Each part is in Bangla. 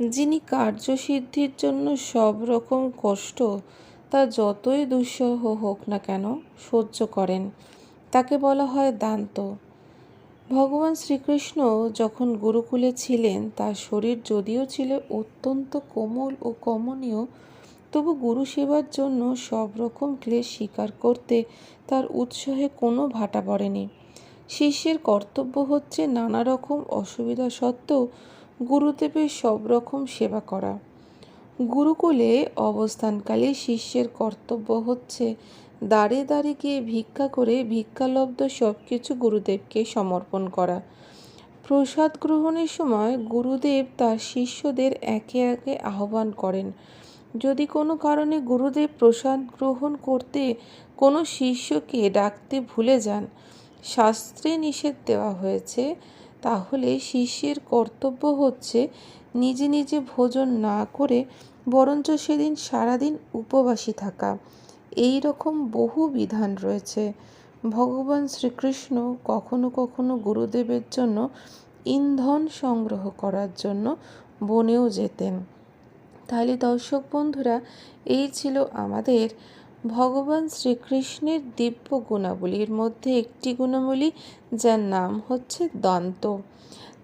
যিনি কার্যসিদ্ধির জন্য সব রকম কষ্ট তা যতই দুঃসহ হোক না কেন সহ্য করেন, তাকে বলা হয় দান্ত। ভগবান শ্রীকৃষ্ণ যখন গুরুকুলে ছিলেন, তার শরীর যদিও ছিল অত্যন্ত কোমল ও কমনীয়, তবু গুরু সেবার জন্য সব রকম ক্লেশ স্বীকার করতে তার উৎসাহে কোনো ভাটা পড়েনি। শিষ্যের কর্তব্য হচ্ছে নানা রকম অসুবিধা সত্ত্বেও গুরুদেবের সব রকম সেবা করা। গুরুকুলে অবস্থানকালে শিষ্যের কর্তব্য হচ্ছে দাঁড়ে দাঁড়ে গিয়ে ভিক্ষা করে ভিক্ষালব্ধ সব কিছু গুরুদেবকে সমর্পণ করা। প্রসাদ গ্রহণের সময় গুরুদেব তার শিষ্যদের একে একে আহ্বান করেন। যদি কোনো কারণে গুরুদেব প্রসাদ গ্রহণ করতে কোনো শিষ্যকে ডাকতে ভুলে যান শাস্ত্রে নিষেধ দেওয়া হয়েছে, তাহলে শিষ্যের কর্তব্য হচ্ছে নিজে নিজে ভোজন না করে বরঞ্চ সেদিন সারাদিন উপবাসী থাকা। এই রকম বহু বিধান রয়েছে। ভগবান শ্রীকৃষ্ণ কখনো কখনো গুরুদেবের জন্য ইন্ধন সংগ্রহ করার জন্য বনেও যেতেন। তাহলে দর্শক বন্ধুরা, এই ছিল আমাদের ভগবান শ্রীকৃষ্ণের দিব্য গুণাবলীর মধ্যে একটি গুণাবলী যার নাম হচ্ছে দন্ত।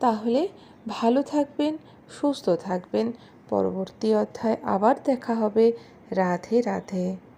তাহলে ভালো থাকবেন, সুস্থ থাকবেন। পরবর্তী অধ্যায় আবার দেখা হবে। রাধে রাধে।